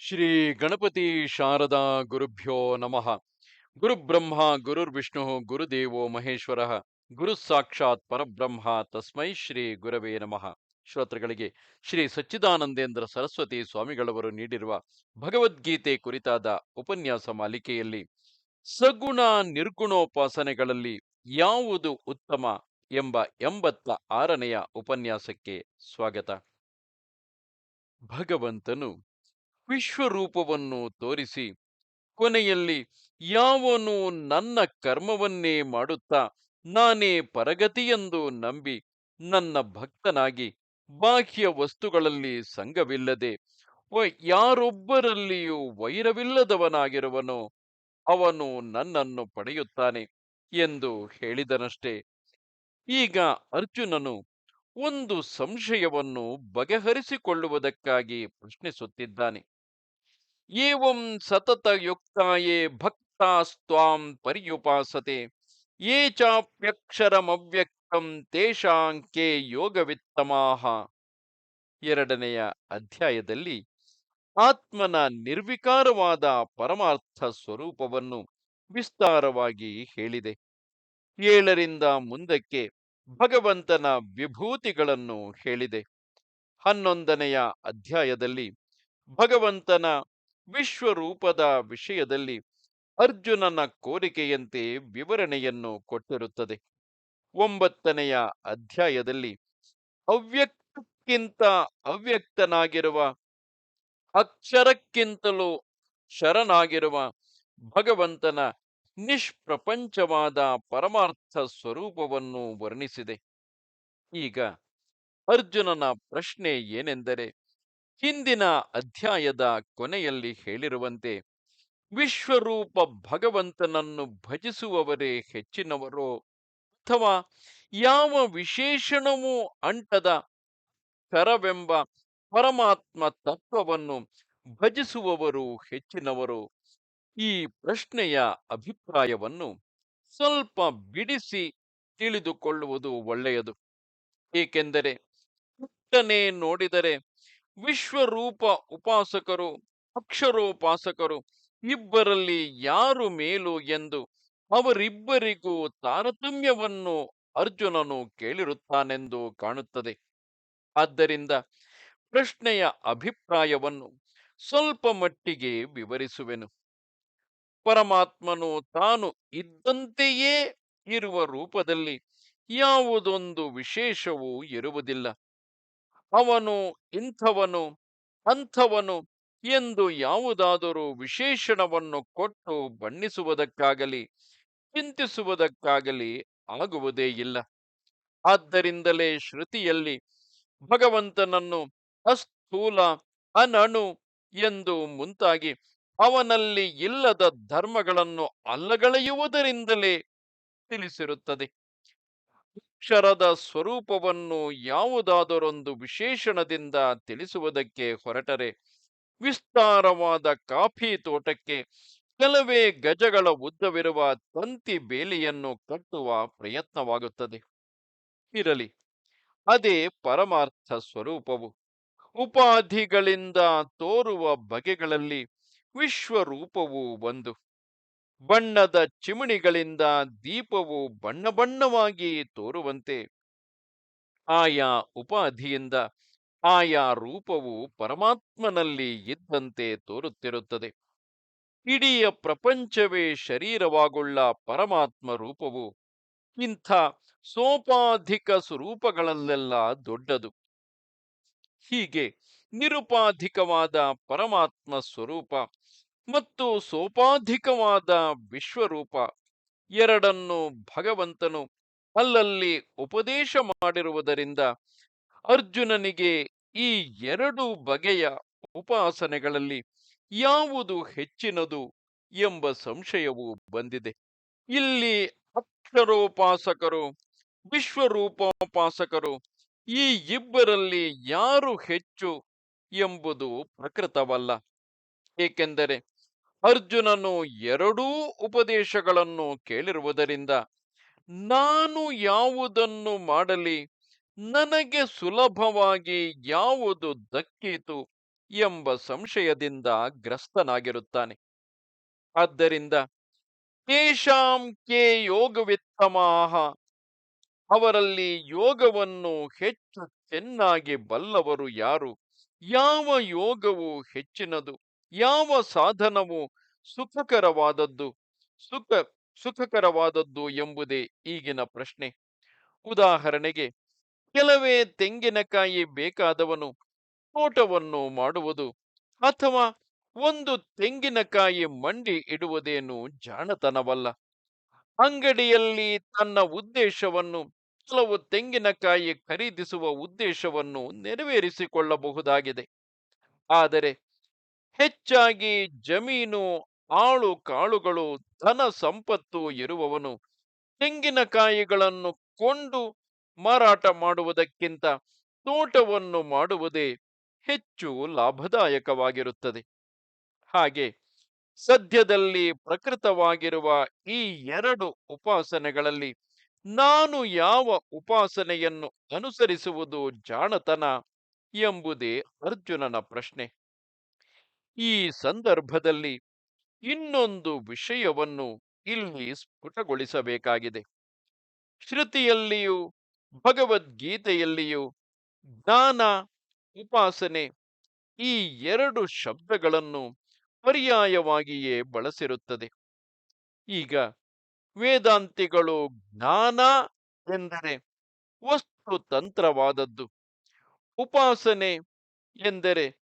ಶ್ರೀ ಗಣಪತಿ ಶಾರದಾ ಗುರುಭ್ಯೋ ನಮಃ. ಗುರುಬ್ರಹ್ಮ, ಗುರುರ್ವಿಷ್ಣು, ಗುರುದೇವೋ ಮಹೇಶ್ವರ, ಗುರು ಸಾಕ್ಷಾತ್ ಪರಬ್ರಹ್ಮ ತಸ್ಮೈ ಶ್ರೀ ಗುರವೇ ನಮಃ. ಶ್ರೋತೃಗಳಿಗೆ ಶ್ರೀ ಸಚ್ಚಿದಾನಂದೇಂದ್ರ ಸರಸ್ವತಿ ಸ್ವಾಮಿಗಳವರು ನೀಡಿರುವ ಭಗವದ್ಗೀತೆ ಕುರಿತಾದ ಉಪನ್ಯಾಸ ಮಾಲಿಕೆಯಲ್ಲಿ ಸಗುಣ ನಿರ್ಗುಣೋಪಾಸನೆಗಳಲ್ಲಿ ಯಾವುದು ಉತ್ತಮ ಎಂಬ ಎಂಬತ್ತ ಆರನೆಯ ಉಪನ್ಯಾಸಕ್ಕೆ ಸ್ವಾಗತ. ಭಗವಂತನು ವಿಶ್ವರೂಪವನ್ನು ತೋರಿಸಿ, ಕೊನೆಯಲ್ಲಿ ಯಾವನು ನನ್ನ ಕರ್ಮವನ್ನೇ ಮಾಡುತ್ತಾ ನಾನೇ ಪರಗತಿಯೆಂದು ನಂಬಿ ನನ್ನ ಭಕ್ತನಾಗಿ ಬಾಹ್ಯ ವಸ್ತುಗಳಲ್ಲಿ ಸಂಘವಿಲ್ಲದೆ ಯಾರೊಬ್ಬರಲ್ಲಿಯೂ ವೈರವಿಲ್ಲದವನಾಗಿರುವನೋ ಅವನು ನನ್ನನ್ನು ಪಡೆಯುತ್ತಾನೆ ಎಂದು ಹೇಳಿದನಷ್ಟೇ. ಈಗ ಅರ್ಜುನನು ಒಂದು ಸಂಶಯವನ್ನು ಬಗೆಹರಿಸಿಕೊಳ್ಳುವುದಕ್ಕಾಗಿ ಪ್ರಶ್ನಿಸುತ್ತಿದ್ದಾನೆ. ಏವಂ ಸತತಯುಕ್ತಾಯೇ ಭಕ್ತಾಸ್ತ್ವಾಂ ಪರ್ಯುಪಾಸತೆ ಯೇ ಚಾಪ್ಯಕ್ಷರಮವ್ಯಕ್ತಂ ತೇಷಾಂಕೆ ಯೋಗವಿತ್ತಮಾಹ ಎರಡನೆಯ ಅಧ್ಯಾಯದಲ್ಲಿ ಆತ್ಮನ ನಿರ್ವಿಕಾರವಾದ ಪರಮಾರ್ಥ ಸ್ವರೂಪವನ್ನು ವಿಸ್ತಾರವಾಗಿ ಹೇಳಿದೆ. ಏಳರಿಂದ ಮುಂದಕ್ಕೆ ಭಗವಂತನ ವಿಭೂತಿಗಳನ್ನು ಹೇಳಿದೆ. ಹನ್ನೊಂದನೆಯ ಅಧ್ಯಾಯದಲ್ಲಿ ಭಗವಂತನ ವಿಶ್ವರೂಪದ ವಿಷಯದಲ್ಲಿ ಅರ್ಜುನನ ಕೋರಿಕೆಯಂತೆ ವಿವರಣೆಯನ್ನು ಕೊಟ್ಟಿರುತ್ತದೆ. ಒಂಬತ್ತನೆಯ ಅಧ್ಯಾಯದಲ್ಲಿ ಅವ್ಯಕ್ತಕ್ಕಿಂತ ಅವ್ಯಕ್ತನಾಗಿರುವ, ಅಕ್ಷರಕ್ಕಿಂತಲೂ ಶರಣಾಗಿರುವ ಭಗವಂತನ ನಿಷ್ಪ್ರಪಂಚವಾದ ಪರಮಾರ್ಥ ಸ್ವರೂಪವನ್ನು ವರ್ಣಿಸಿದೆ. ಈಗ ಅರ್ಜುನನ ಪ್ರಶ್ನೆ ಏನೆಂದರೆ ಹಿಂದಿನ ಅಧ್ಯಾಯದ ಕೊನೆಯಲ್ಲಿ ಹೇಳಿರುವಂತೆ, ವಿಶ್ವರೂಪ ಭಗವಂತನನ್ನು ಭಜಿಸುವವರೇ ಹೆಚ್ಚಿನವರೋ ಅಥವಾ ಯಾವ ವಿಶೇಷಣವೂ ಅಂಟದ ಕರವೆಂಬ ಪರಮಾತ್ಮ ತತ್ವವನ್ನು ಭಜಿಸುವವರು ಹೆಚ್ಚಿನವರು? ಈ ಪ್ರಶ್ನೆಯ ಅಭಿಪ್ರಾಯವನ್ನು ಸ್ವಲ್ಪ ಬಿಡಿಸಿ ತಿಳಿದುಕೊಳ್ಳುವುದು ಒಳ್ಳೆಯದು. ಏಕೆಂದರೆ ಪುಟ್ಟನೆ ನೋಡಿದರೆ ವಿಶ್ವರೂಪ ಉಪಾಸಕರು, ಅಕ್ಷರೋಪಾಸಕರು, ಇಬ್ಬರಲ್ಲಿ ಯಾರು ಮೇಲು ಎಂದು ಅವರಿಬ್ಬರಿಗೂ ತಾರತಮ್ಯವನ್ನು ಅರ್ಜುನನು ಕೇಳಿರುತ್ತಾನೆಂದು ಕಾಣುತ್ತದೆ. ಆದ್ದರಿಂದ ಪ್ರಶ್ನೆಯ ಅಭಿಪ್ರಾಯವನ್ನು ಸ್ವಲ್ಪ ಮಟ್ಟಿಗೆ ವಿವರಿಸುವೆನು. ಪರಮಾತ್ಮನು ತಾನು ಇದ್ದಂತೆಯೇ ಇರುವ ರೂಪದಲ್ಲಿ ಯಾವುದೊಂದು ವಿಶೇಷವೂ ಇರುವುದಿಲ್ಲ. ಅವನು, ಇಂಥವನು, ಅಂಥವನು ಎಂದು ಯಾವುದಾದರೂ ವಿಶೇಷಣವನ್ನು ಕೊಟ್ಟು ಬಣ್ಣಿಸುವುದಕ್ಕಾಗಲಿ, ಚಿಂತಿಸುವುದಕ್ಕಾಗಲಿ ಆಗುವುದೇ ಇಲ್ಲ. ಆದ್ದರಿಂದಲೇ ಶ್ರುತಿಯಲ್ಲಿ ಭಗವಂತನನ್ನು ಅಸ್ಥೂಲ ಅನಣು ಎಂದು ಮುಂತಾಗಿ ಅವನಲ್ಲಿ ಇಲ್ಲದ ಧರ್ಮಗಳನ್ನು ಅಲ್ಲಗಳೆಯುವುದರಿಂದಲೇ ತಿಳಿಸಿರುತ್ತದೆ. ಅಕ್ಷರದ ಸ್ವರೂಪವನ್ನು ಯಾವುದಾದರೊಂದು ವಿಶೇಷಣದಿಂದ ತಿಳಿಸುವುದಕ್ಕೆ ಹೊರಟರೆ, ವಿಸ್ತಾರವಾದ ಕಾಫಿ ತೋಟಕ್ಕೆ ಕೆಲವೇ ಗಜಗಳ ಉದ್ದವಿರುವ ತಂತಿ ಬೇಲಿಯನ್ನು ಕಟ್ಟುವ ಪ್ರಯತ್ನವಾಗುತ್ತದೆ. ಇರಲಿ, ಅದೇ ಪರಮಾರ್ಥ ಸ್ವರೂಪವು ಉಪಾಧಿಗಳಿಂದ ತೋರುವ ಬಗೆಗಳಲ್ಲಿ ವಿಶ್ವರೂಪವು ಒಂದು. ಬಣ್ಣದ ಚಿಮಣಿಗಳಿಂದ ದೀಪವು ಬಣ್ಣ ಬಣ್ಣವಾಗಿ ತೋರುವಂತೆ ಆಯಾ ಉಪಾಧಿಯಿಂದ ಆಯಾ ರೂಪವು ಪರಮಾತ್ಮನಲ್ಲಿ ಇದ್ದಂತೆ ತೋರುತ್ತಿರುತ್ತದೆ. ಇಡೀ ಪ್ರಪಂಚವೇ ಶರೀರವಾಗುಳ್ಳ ಪರಮಾತ್ಮ ರೂಪವು ಇಂಥ ಸೋಪಾಧಿಕ ಸ್ವರೂಪಗಳಲ್ಲೆಲ್ಲ ದೊಡ್ಡದು. ಹೀಗೆ ನಿರುಪಾಧಿಕವಾದ ಪರಮಾತ್ಮ ಸ್ವರೂಪ ಮತ್ತು ಸೋಪಾಧಿಕವಾದ ವಿಶ್ವರೂಪ ಎರಡನ್ನು ಭಗವಂತನು ಅಲ್ಲಲ್ಲಿ ಉಪದೇಶ ಮಾಡಿರುವುದರಿಂದ ಅರ್ಜುನನಿಗೆ ಈ ಎರಡು ಬಗೆಯ ಉಪಾಸನೆಗಳಲ್ಲಿ ಯಾವುದು ಹೆಚ್ಚಿನದು ಎಂಬ ಸಂಶಯವು ಬಂದಿದೆ. ಇಲ್ಲಿ ಅಕ್ಷರೋಪಾಸಕರು, ವಿಶ್ವರೂಪೋಪಾಸಕರು ಈ ಇಬ್ಬರಲ್ಲಿ ಯಾರು ಹೆಚ್ಚು ಎಂಬುದು ಪ್ರಕೃತವಲ್ಲ. ಏಕೆಂದರೆ ಅರ್ಜುನನು ಎರಡೂ ಉಪದೇಶಗಳನ್ನು ಕೇಳಿರುವುದರಿಂದ ನಾನು ಯಾವುದನ್ನು ಮಾಡಲಿ, ನನಗೆ ಸುಲಭವಾಗಿ ಯಾವುದು ದಕ್ಕಿತು ಎಂಬ ಸಂಶಯದಿಂದ ಗ್ರಸ್ತನಾಗಿರುತ್ತಾನೆ. ಆದ್ದರಿಂದ ಕೇಶಾಂ ಕೇ ಯೋಗವಿತ್ತಮಾಹ, ಅವರಲ್ಲಿ ಯೋಗವನ್ನು ಹೆಚ್ಚು ಚೆನ್ನಾಗಿ ಬಲ್ಲವರು ಯಾರು? ಯಾವ ಯೋಗವು ಹೆಚ್ಚಿನದು? ಯಾವ ಸಾಧನವು ಸುಖಕರವಾದದ್ದು, ಸುಖ, ಸುಖಕರವಾದದ್ದು ಎಂಬುದೇ ಈಗಿನ ಪ್ರಶ್ನೆ. ಉದಾಹರಣೆಗೆ, ಕೆಲವೇ ತೆಂಗಿನಕಾಯಿ ಬೇಕಾದವನು ತೋಟವನ್ನು ಮಾಡುವುದು ಅಥವಾ ಒಂದು ತೆಂಗಿನಕಾಯಿ ಮಂಡಿ ಇಡುವುದೇನು ಜಾಣತನವಲ್ಲ. ಅಂಗಡಿಯಲ್ಲಿ ತನ್ನ ಉದ್ದೇಶವನ್ನು, ಕೆಲವು ತೆಂಗಿನಕಾಯಿ ಖರೀದಿಸುವ ಉದ್ದೇಶವನ್ನು ನೆರವೇರಿಸಿಕೊಳ್ಳಬಹುದಾಗಿದೆ. ಆದರೆ ಹೆಚ್ಚಾಗಿ ಜಮೀನು, ಆಳು ಕಾಳುಗಳು, ಧನ ಸಂಪತ್ತು ಇರುವವನು ತೆಂಗಿನಕಾಯಿಗಳನ್ನು ಕೊಂಡು ಮಾರಾಟ ಮಾಡುವುದಕ್ಕಿಂತ ತೋಟವನ್ನು ಮಾಡುವುದೇ ಹೆಚ್ಚು ಲಾಭದಾಯಕವಾಗಿರುತ್ತದೆ. ಹಾಗೆ ಸದ್ಯದಲ್ಲಿ ಪ್ರಕೃತವಾಗಿರುವ ಈ ಎರಡು ಉಪಾಸನೆಗಳಲ್ಲಿ ನಾನು ಯಾವ ಉಪಾಸನೆಯನ್ನು ಅನುಸರಿಸುವುದು ಜಾಣತನ ಎಂಬುದೇ ಅರ್ಜುನನ ಪ್ರಶ್ನೆ. ಈ ಸಂದರ್ಭದಲ್ಲಿ ಇನ್ನೊಂದು ವಿಷಯವನ್ನು ಇಲ್ಲಿ ಸ್ಫುಟಗೊಳಿಸಬೇಕಾಗಿದೆ. ಶ್ರುತಿಯಲ್ಲಿಯೂ, ಭಗವದ್ಗೀತೆಯಲ್ಲಿಯೂ ಜ್ಞಾನ ಉಪಾಸನೆ ಈ ಎರಡು ಶಬ್ದಗಳನ್ನು ಪರ್ಯಾಯವಾಗಿಯೇ ಬಳಸಿರುತ್ತದೆ. ಈಗ ವೇದಾಂತಿಗಳು ಜ್ಞಾನ ಎಂದರೆ ವಸ್ತುತಂತ್ರವಾದದ್ದು ಉಪಾಸನೆ ಎಂದರೆ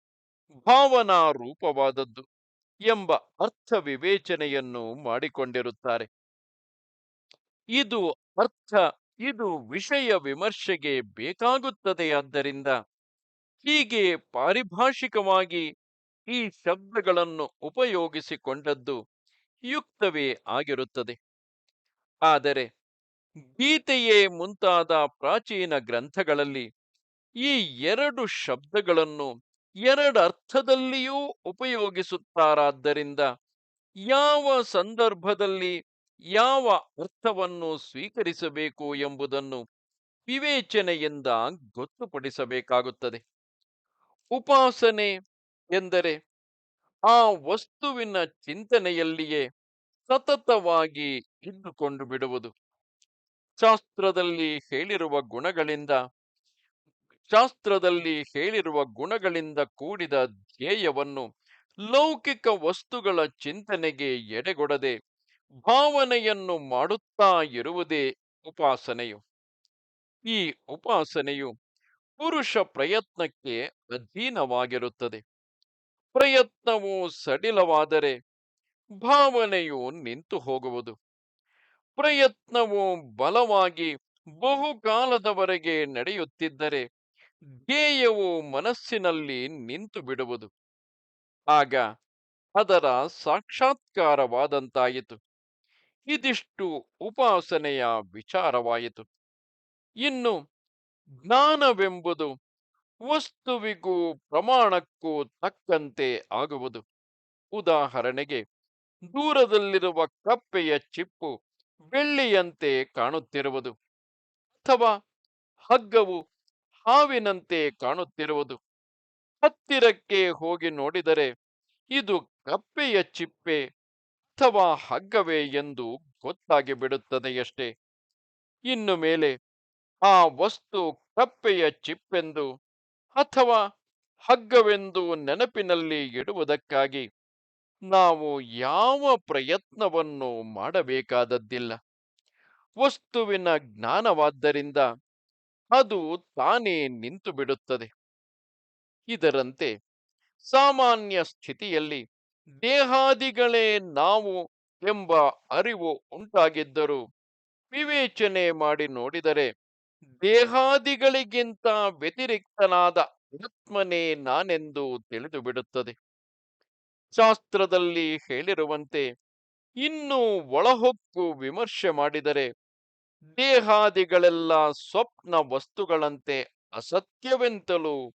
ಭಾವನಾ ರೂಪವಾದದ್ದು ಎಂಬ ಅರ್ಥ ವಿವೇಚನೆಯನ್ನು ಮಾಡಿಕೊಂಡಿರುತ್ತಾರೆ. ಇದು ಅರ್ಥ, ಇದು ವಿಷಯ ವಿಮರ್ಶೆಗೆ ಬೇಕಾಗುತ್ತದೆಯಾದ್ದರಿಂದ ಹೀಗೆ ಪಾರಿಭಾಷಿಕವಾಗಿ ಈ ಶಬ್ದಗಳನ್ನು ಉಪಯೋಗಿಸಿಕೊಂಡದ್ದು ಯುಕ್ತವೇ ಆಗಿರುತ್ತದೆ. ಆದರೆ ಗೀತೆಯೇ ಮುಂತಾದ ಪ್ರಾಚೀನ ಗ್ರಂಥಗಳಲ್ಲಿ ಈ ಎರಡು ಶಬ್ದಗಳನ್ನು ಎರಡರ್ಥದಲ್ಲಿಯೂ ಉಪಯೋಗಿಸುತ್ತಾರಾದ್ದರಿಂದ ಯಾವ ಸಂದರ್ಭದಲ್ಲಿ ಯಾವ ಅರ್ಥವನ್ನು ಸ್ವೀಕರಿಸಬೇಕು ಎಂಬುದನ್ನು ವಿವೇಚನೆಯಿಂದ ಗೊತ್ತುಪಡಿಸಬೇಕಾಗುತ್ತದೆ. ಉಪಾಸನೆ ಎಂದರೆ ಆ ವಸ್ತುವಿನ ಚಿಂತನೆಯಲ್ಲಿಯೇ ಸತತವಾಗಿ ಇದ್ದುಕೊಂಡು ಬಿಡುವುದು. ಶಾಸ್ತ್ರದಲ್ಲಿ ಹೇಳಿರುವ ಗುಣಗಳಿಂದ ಶಾಸ್ತ್ರದಲ್ಲಿ ಹೇಳಿರುವ ಗುಣಗಳಿಂದ ಕೂಡಿದ ಧ್ಯೇಯವನ್ನು ಲೌಕಿಕ ವಸ್ತುಗಳ ಚಿಂತನೆಗೆ ಎಡೆಗೊಡದೆ ಭಾವನೆಯನ್ನು ಮಾಡುತ್ತಾ ಇರುವುದೇ ಉಪಾಸನೆಯು. ಈ ಉಪಾಸನೆಯು ಪುರುಷ ಪ್ರಯತ್ನಕ್ಕೆ ಅಧೀನವಾಗಿರುತ್ತದೆ. ಪ್ರಯತ್ನವು ಸಡಿಲವಾದರೆ ಭಾವನೆಯು ನಿಂತು ಹೋಗುವುದು. ಪ್ರಯತ್ನವು ಬಲವಾಗಿ ಬಹುಕಾಲದವರೆಗೆ ನಡೆಯುತ್ತಿದ್ದರೆ ಧ್ಯೇಯವು ಮನಸ್ಸಿನಲ್ಲಿ ನಿಂತು ಬಿಡುವುದು. ಆಗ ಅದರ ಸಾಕ್ಷಾತ್ಕಾರವಾದಂತಾಯಿತು. ಇದಿಷ್ಟು ಉಪಾಸನೆಯ ವಿಚಾರವಾಯಿತು. ಇನ್ನು ಜ್ಞಾನವೆಂಬುದು ವಸ್ತುವಿಗೂ ಪ್ರಮಾಣಕ್ಕೂ ತಕ್ಕಂತೆ ಆಗುವುದು. ಉದಾಹರಣೆಗೆ, ದೂರದಲ್ಲಿರುವ ಕಪ್ಪೆಯ ಚಿಪ್ಪು ಬೆಳ್ಳಿಯಂತೆ ಕಾಣುತ್ತಿರುವುದು ಅಥವಾ ಹಗ್ಗವು ಹಾವಿನಂತೆ ಕಾಣುತ್ತಿರುವುದು. ಹತ್ತಿರಕ್ಕೆ ಹೋಗಿ ನೋಡಿದರೆ ಇದು ಕಪ್ಪೆಯ ಚಿಪ್ಪೆ ಅಥವಾ ಹಗ್ಗವೇ ಎಂದು ಗೊತ್ತಾಗಿ ಬಿಡುತ್ತದೆಯಷ್ಟೇ ಇನ್ನು ಮೇಲೆ ಆ ವಸ್ತು ಕಪ್ಪೆಯ ಚಿಪ್ಪೆಂದು ಅಥವಾ ಹಗ್ಗವೆಂದು ನೆನಪಿನಲ್ಲಿ ಇಡುವುದಕ್ಕಾಗಿ ನಾವು ಯಾವ ಪ್ರಯತ್ನವನ್ನು ಮಾಡಬೇಕಾದದ್ದಿಲ್ಲ. ವಸ್ತುವಿನ ಜ್ಞಾನವಾದ್ದರಿಂದ ಅದು ತಾನೇ ನಿಂತು ಬಿಡುತ್ತದೆ. ಇದರಂತೆ ಸಾಮಾನ್ಯ ಸ್ಥಿತಿಯಲ್ಲಿ ದೇಹಾದಿಗಳೇ ನಾವು ಎಂಬ ಅರಿವು ಉಂಟಾಗಿದ್ದರೂ ವಿವೇಚನೆ ಮಾಡಿ ನೋಡಿದರೆ ದೇಹಾದಿಗಳಿಗಿಂತ ವ್ಯತಿರಿಕ್ತನಾದ ಆತ್ಮನೇ ನಾನೆಂದು ತಿಳಿದು ಬಿಡುತ್ತದೆ. ಶಾಸ್ತ್ರದಲ್ಲಿ ಹೇಳಿರುವಂತೆ ಇನ್ನೂ ಒಳಹೊಕ್ಕು ವಿಮರ್ಶೆ ಮಾಡಿದರೆ ದೇಹಾದಿಗಳೆಲ್ಲ ಸ್ವಪ್ನ ವಸ್ತುಗಳಂತೆ ಅಸತ್ಯವೆಂತಲೂ,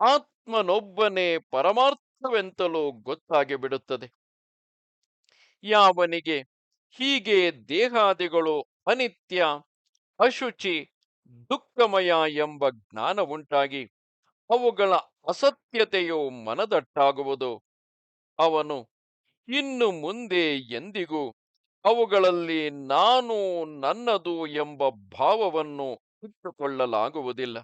ಆತ್ಮನೊಬ್ಬನೇ ಪರಮಾರ್ಥವೆಂತಲೂ ಗೊತ್ತಾಗಿ ಬಿಡುತ್ತದೆ. ಯಾವನಿಗೆ ಹೀಗೆ ದೇಹಾದಿಗಳು ಅನಿತ್ಯ, ಅಶುಚಿ, ದುಃಖಮಯ ಎಂಬ ಜ್ಞಾನ ಉಂಟಾಗಿ ಅವುಗಳ ಅಸತ್ಯತೆಯು ಮನದಟ್ಟಾಗುವುದು. ಅವನು ಇನ್ನು ಮುಂದೆ ಎಂದಿಗೂ ಅವುಗಳಲ್ಲಿ ನಾನು ನನ್ನದು ಎಂಬ ಭಾವವನ್ನು ಇಟ್ಟುಕೊಳ್ಳಲಾಗುವುದಿಲ್ಲ.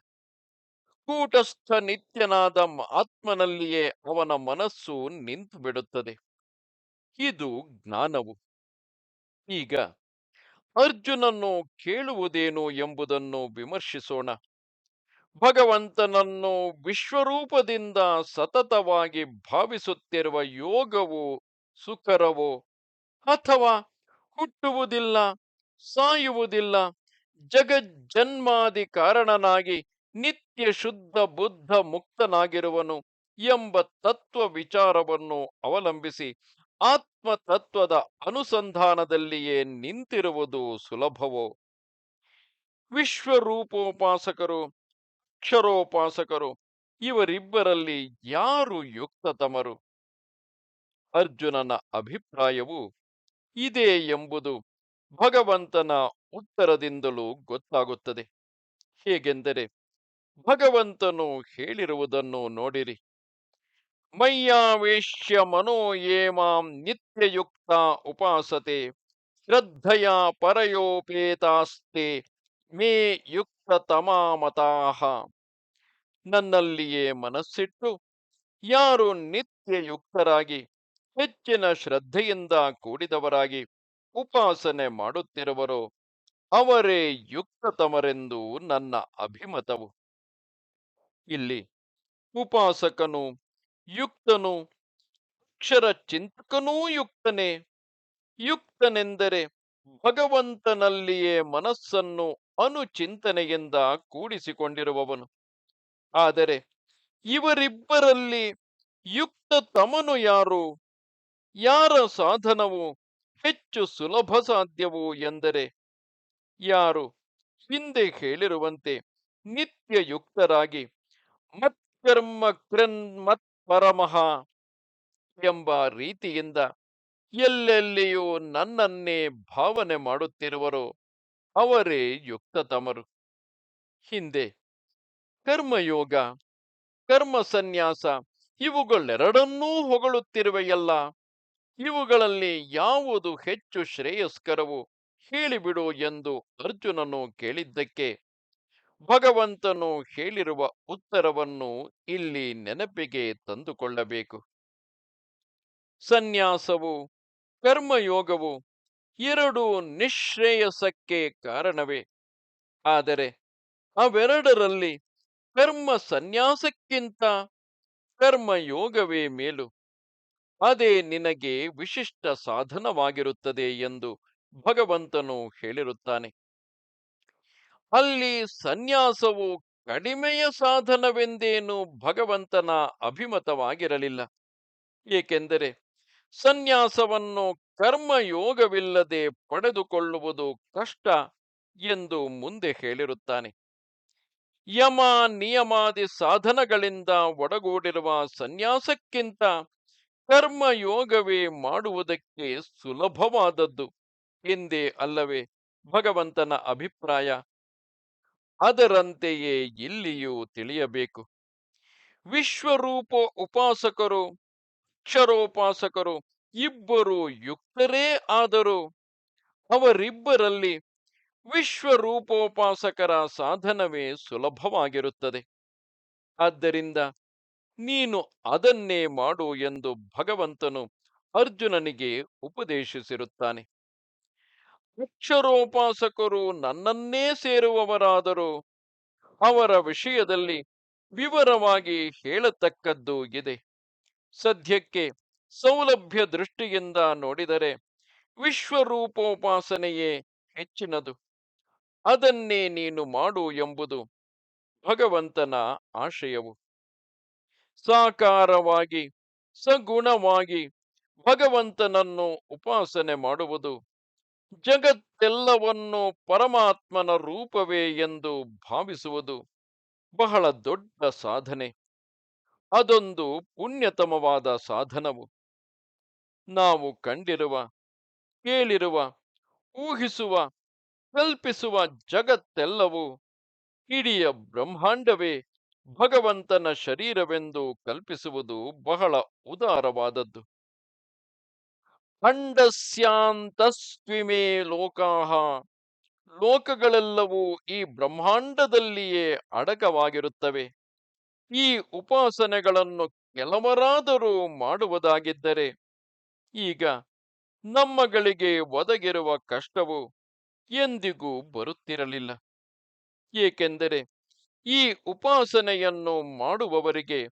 ಕೂಟಸ್ಥ ನಿತ್ಯನಾದ ಆತ್ಮನಲ್ಲಿಯೇ ಅವನ ಮನಸ್ಸು ನಿಂತು ಬಿಡುತ್ತದೆ ಇದು ಜ್ಞಾನವು. ಈಗ ಅರ್ಜುನನ್ನು ಕೇಳುವುದೇನು ಎಂಬುದನ್ನು ವಿಮರ್ಶಿಸೋಣ. ಭಗವಂತನನ್ನು ವಿಶ್ವರೂಪದಿಂದ ಸತತವಾಗಿ ಭಾವಿಸುತ್ತಿರುವ ಯೋಗವು ಸುಕರವೋ ಅಥವಾ ಹುಟ್ಟುವುದಿಲ್ಲ, ಸಾಯುವುದಿಲ್ಲ. ಜಗಜ್ಜನ್ಮಾದಿ ಕಾರಣನಾಗಿ ನಿತ್ಯ ಶುದ್ಧ ಬುದ್ಧ ಮುಕ್ತನಾಗಿರುವನು ಎಂಬ ತತ್ವ ವಿಚಾರವನ್ನು ಅವಲಂಬಿಸಿ ಆತ್ಮ ತತ್ವದ ಅನುಸಂಧಾನದಲ್ಲಿಯೇ ನಿಂತಿರುವುದು ಸುಲಭವೋ? ವಿಶ್ವರೂಪೋಪಾಸಕರು ಅಕ್ಷರೋಪಾಸಕರು ಇವರಿಬ್ಬರಲ್ಲಿ ಯಾರು ಯುಕ್ತತಮರು? ಅರ್ಜುನನ ಅಭಿಪ್ರಾಯವು ಇದೆ ಎಂಬುದು ಭಗವಂತನ ಉತ್ತರದಿಂದಲೂ ಗೊತ್ತಾಗುತ್ತದೆ. ಹೇಗೆಂದರೆ, ಭಗವಂತನು ಹೇಳಿರುವುದನ್ನು ನೋಡಿರಿ. ಮಯ್ಯಾವೇಶ್ಯ ಮನೋ ಯೇ ಮಾಂ ನಿತ್ಯಯುಕ್ತ ಉಪಾಸತೆ, ಶ್ರದ್ಧೆಯ ಪರಯೋಪೇತಾಸ್ತೆ ಮೇ ಯುಕ್ತ ತಮಾಮತಾಹ. ನನ್ನಲ್ಲಿಯೇ ಮನಸ್ಸಿಟ್ಟು, ಯಾರು ನಿತ್ಯಯುಕ್ತರಾಗಿ ಹೆಚ್ಚಿನ ಶ್ರದ್ಧೆಯಿಂದ ಕೂಡಿದವರಾಗಿ ಉಪಾಸನೆ ಮಾಡುತ್ತಿರುವರು. ಅವರೇ ಯುಕ್ತತಮರೆಂದು ನನ್ನ ಅಭಿಮತವು. ಇಲ್ಲಿ ಉಪಾಸಕನು ಯುಕ್ತನು, ಅಕ್ಷರ ಚಿಂತಕನೂ ಯುಕ್ತನೇ. ಯುಕ್ತನೆಂದರೆ ಭಗವಂತನಲ್ಲಿಯೇ ಮನಸ್ಸನ್ನು ಅನುಚಿಂತನೆಯಿಂದ ಕೂಡಿಸಿಕೊಂಡಿರುವವನು. ಆದರೆ ಇವರಿಬ್ಬರಲ್ಲಿ ಯುಕ್ತ ತಮನು ಯಾರು? ಯಾರ ಸಾಧನವು ಹೆಚ್ಚು ಸುಲಭ ಸಾಧ್ಯವು ಎಂದರೆ ಯಾರು? ಹಿಂದೆ ಹೇಳಿರುವಂತೆ ನಿತ್ಯಯುಕ್ತರಾಗಿ ಮತ್ಕರ್ಮ ಕೃನ್ ಮತ್ಪರಮಃ ಎಂಬ ರೀತಿಯಿಂದ ಎಲ್ಲೆಲ್ಲಿಯೂ ನನ್ನನ್ನೇ ಭಾವನೆ ಮಾಡುತ್ತಿರುವರೋ ಅವರೇ ಯುಕ್ತತಮರು. ಹಿಂದೆ ಕರ್ಮಯೋಗ, ಕರ್ಮ ಸನ್ಯಾಸ ಇವುಗಳೆರಡನ್ನೂ ಹೊಗಳುತ್ತಿರುವೆಯಲ್ಲ. ಇವುಗಳಲ್ಲಿ ಯಾವುದು ಹೆಚ್ಚು ಶ್ರೇಯಸ್ಕರವು? ಹೇಳಿಬಿಡು ಎಂದು ಅರ್ಜುನನು ಕೇಳಿದ್ದಕ್ಕೆ ಭಗವಂತನು ಹೇಳಿರುವ ಉತ್ತರವನ್ನು ಇಲ್ಲಿ ನೆನಪಿಗೆ ತಂದುಕೊಳ್ಳಬೇಕು. ಸನ್ಯಾಸವು, ಕರ್ಮಯೋಗವು ಎರಡು ನಿಶ್ರೇಯಸಕ್ಕೆ ಕಾರಣವೇ. ಆದರೆ ಅವೆರಡರಲ್ಲಿ ಕರ್ಮ ಸನ್ಯಾಸಕ್ಕಿಂತ ಕರ್ಮಯೋಗವೇ ಮೇಲು. ಅದೇ ನಿನಗೆ ವಿಶಿಷ್ಟ ಸಾಧನವಾಗಿರುತ್ತದೆ ಎಂದು ಭಗವಂತನು ಹೇಳಿರುತ್ತಾನೆ. ಅಲ್ಲಿ ಸನ್ಯಾಸವು ಕಡಿಮೆಯ ಸಾಧನವೆಂದೇನು ಭಗವಂತನ ಅಭಿಮತವಾಗಿರಲಿಲ್ಲ. ಏಕೆಂದರೆ ಸನ್ಯಾಸವನ್ನು ಕರ್ಮಯೋಗವಿಲ್ಲದೆ ಪಡೆದುಕೊಳ್ಳುವುದು ಕಷ್ಟ ಎಂದು ಮುಂದೆ ಹೇಳಿರುತ್ತಾನೆ. ಯಮ ನಿಯಮಾದಿ ಸಾಧನಗಳಿಂದ ಒಡಗೂಡಿರುವ ಸನ್ಯಾಸಕ್ಕಿಂತ ಕರ್ಮಯೋಗವೇ ಮಾಡುವುದಕ್ಕೆ ಸುಲಭವಾದದ್ದು. ಎಂದೇ ಅಲ್ಲವೇ ಭಗವಂತನ ಅಭಿಪ್ರಾಯ. ಅದರಂತೆಯೇ ಇಲ್ಲಿಯೂ ತಿಳಿಯಬೇಕು. ವಿಶ್ವರೂಪ ಉಪಾಸಕರು ಅಕ್ಷರೋಪಾಸಕರು ಇಬ್ಬರು ಯುಕ್ತರೇ ಆದರೂ. ಅವರಿಬ್ಬರಲ್ಲಿ ವಿಶ್ವರೂಪೋಪಾಸಕರ ಸಾಧನವೇ ಸುಲಭವಾಗಿರುತ್ತದೆ. ಆದ್ದರಿಂದ ನೀನು ಅದನ್ನೇ ಮಾಡು ಎಂದು ಭಗವಂತನು ಅರ್ಜುನನಿಗೆ ಉಪದೇಶಿಸಿರುತ್ತಾನೆ. ಅಕ್ಷರೋಪಾಸಕರು ನನ್ನನ್ನೇ ಸೇರುವವರಾದರೂ. ಅವರ ವಿಷಯದಲ್ಲಿ ವಿವರವಾಗಿ ಹೇಳತಕ್ಕದ್ದು ಇದೆ. ಸದ್ಯಕ್ಕೆ ಸೌಲಭ್ಯ ದೃಷ್ಟಿಯಿಂದ ನೋಡಿದರೆ ವಿಶ್ವರೂಪೋಪಾಸನೆಯೇ ಹೆಚ್ಚಿನದು. ಅದನ್ನೇ ನೀನು ಮಾಡು ಎಂಬುದು ಭಗವಂತನ ಆಶಯವು. ಸಾಕಾರವಾಗಿ, ಸಗುಣವಾಗಿ ಭಗವಂತನನ್ನು ಉಪಾಸನೆ ಮಾಡುವುದು ಜಗತ್ತೆಲ್ಲವನ್ನು ಪರಮಾತ್ಮನ ರೂಪವೇ ಎಂದು ಭಾವಿಸುವುದು ಬಹಳ ದೊಡ್ಡ ಸಾಧನೆ. ಅದೊಂದು ಪುಣ್ಯತಮವಾದ ಸಾಧನವು. ನಾವು ಕಂಡಿರುವ, ಕೇಳಿರುವ, ಊಹಿಸುವ, ಕಲ್ಪಿಸುವ ಜಗತ್ತೆಲ್ಲವೂ ಇಡೀ ಬ್ರಹ್ಮಾಂಡವೇ ಭಗವಂತನ ಶರೀರವೆಂದು ಕಲ್ಪಿಸುವುದು ಬಹಳ ಉದಾರವಾದದ್ದು. ಅಂಡಸ್ಯಾಂತಸ್ವಿಮೇ ಲೋಕಾಹ. ಲೋಕಗಳೆಲ್ಲವೂ ಈ ಬ್ರಹ್ಮಾಂಡದಲ್ಲಿಯೇ ಅಡಕವಾಗಿರುತ್ತವೆ. ಈ ಉಪಾಸನೆಗಳನ್ನು ಕೆಲವರಾದರೂ ಮಾಡುವುದಾಗಿದ್ದರೆ, ಈಗ ನಮ್ಮಗಳಿಗೆ ಒದಗಿರುವ ಕಷ್ಟವು ಎಂದಿಗೂ ಬರುತ್ತಿರಲಿಲ್ಲ. ಏಕೆಂದರೆ ಈ ಉಪಾಸನೆಯನ್ನು ಮಾಡುವವರಿಗೆ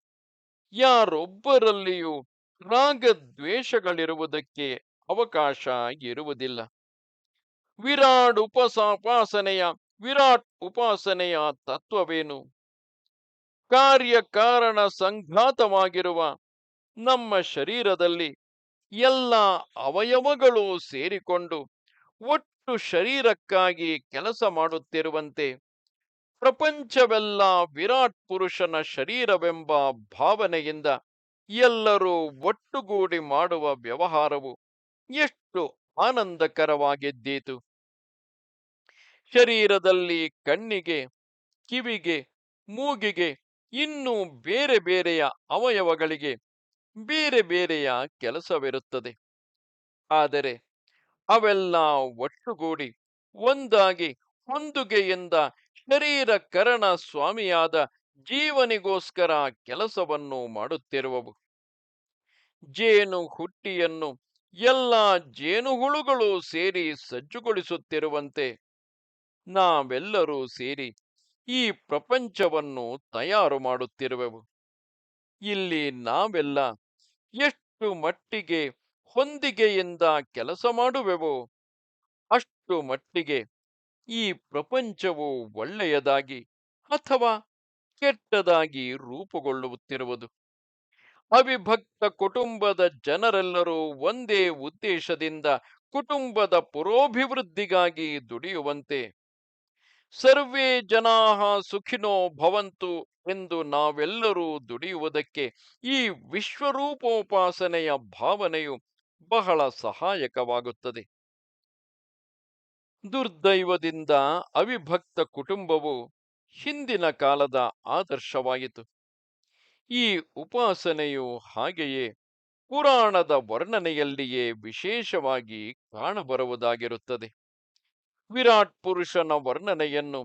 ಯಾರೊಬ್ಬರಲ್ಲಿಯೂ ರಾಗದ್ವೇಷಗಳಿರುವುದಕ್ಕೆ ಅವಕಾಶ ಇರುವುದಿಲ್ಲ. ವಿರಾಟ್ ಉಪಸಪಾಸನೆಯ, ವಿರಾಟ್ ಉಪಾಸನೆಯ ತತ್ವವೇನು? ಕಾರ್ಯಕಾರಣ ಸಂಘಾತವಾಗಿರುವ ನಮ್ಮ ಶರೀರದಲ್ಲಿ ಎಲ್ಲ ಅವಯವಗಳು ಸೇರಿಕೊಂಡು ಒಟ್ಟು ಶರೀರಕ್ಕಾಗಿ ಕೆಲಸ ಮಾಡುತ್ತಿರುವಂತೆ ಪ್ರಪಂಚವೆಲ್ಲ ವಿರಾಟ್ ಪುರುಷನ ಶರೀರವೆಂಬ ಭಾವನೆಯಿಂದ ಎಲ್ಲರೂ ಒಟ್ಟುಗೂಡಿ ಮಾಡುವ ವ್ಯವಹಾರವು ಎಷ್ಟು ಆನಂದಕರವಾಗಿದ್ದೀತು. ಶರೀರದಲ್ಲಿ ಕಣ್ಣಿಗೆ, ಕಿವಿಗೆ, ಮೂಗಿಗೆ, ಇನ್ನೂ ಬೇರೆ ಬೇರೆಯ ಅವಯವಗಳಿಗೆ ಬೇರೆ ಬೇರೆಯ ಕೆಲಸವಿರುತ್ತದೆ. ಆದರೆ ಅವೆಲ್ಲ ಒಟ್ಟುಗೂಡಿ ಒಂದಾಗಿ ಹೊಂದುಗೆಯಿಂದ ಶರೀರ ಕರಣ ಸ್ವಾಮಿಯಾದ ಜೀವನಿಗೋಸ್ಕರ ಕೆಲಸವನ್ನು ಮಾಡುತ್ತಿರುವವು. ಜೇನು ಹುಟ್ಟಿಯನ್ನು ಎಲ್ಲ ಜೇನುಹುಳುಗಳು ಸೇರಿ ಸಜ್ಜುಗೊಳಿಸುತ್ತಿರುವಂತೆ ನಾವೆಲ್ಲರೂ ಸೇರಿ ಈ ಪ್ರಪಂಚವನ್ನು ತಯಾರು ಮಾಡುತ್ತಿರುವೆವು. ಇಲ್ಲಿ ನಾವೆಲ್ಲ ಎಷ್ಟು ಮಟ್ಟಿಗೆ ಹೊಂದಿಗೆಯಿಂದ ಕೆಲಸ ಮಾಡುವೆವೋ ಅಷ್ಟು ಮಟ್ಟಿಗೆ ಈ ಪ್ರಪಂಚವು ಒಳ್ಳೆಯದಾಗಿ ಅಥವಾ ಕೆಟ್ಟದಾಗಿ ರೂಪುಗೊಳ್ಳುತ್ತಿರುವುದು. ಅವಿಭಕ್ತ ಕುಟುಂಬದ ಜನರೆಲ್ಲರೂ ಒಂದೇ ಉದ್ದೇಶದಿಂದ ಕುಟುಂಬದ ಪುರೋಭಿವೃದ್ಧಿಗಾಗಿ ದುಡಿಯುವಂತೆ. ಸರ್ವೇ ಜನಾಹ ಸುಖಿನೋ ಭವಂತು ಎಂದು ನಾವೆಲ್ಲರೂ ದುಡಿಯುವುದಕ್ಕೆ ಈ ವಿಶ್ವರೂಪೋಪಾಸನೆಯ ಭಾವನೆಯು ಬಹಳ ಸಹಾಯಕವಾಗುತ್ತದೆ. ದುರ್ದೈವದಿಂದ ಅವಿಭಕ್ತ ಕುಟುಂಬವು ಹಿಂದಿನ ಕಾಲದ ಆದರ್ಶವಾಯಿತು. ಈ ಉಪಾಸನೆಯು ಹಾಗೆಯೇ ಪುರಾಣದ ವರ್ಣನೆಯಲ್ಲಿಯೇ ವಿಶೇಷವಾಗಿ ಕಾಣಬರುವುದಾಗಿರುತ್ತದೆ. ವಿರಾಟ್ ಪುರುಷನ ವರ್ಣನೆಯನ್ನು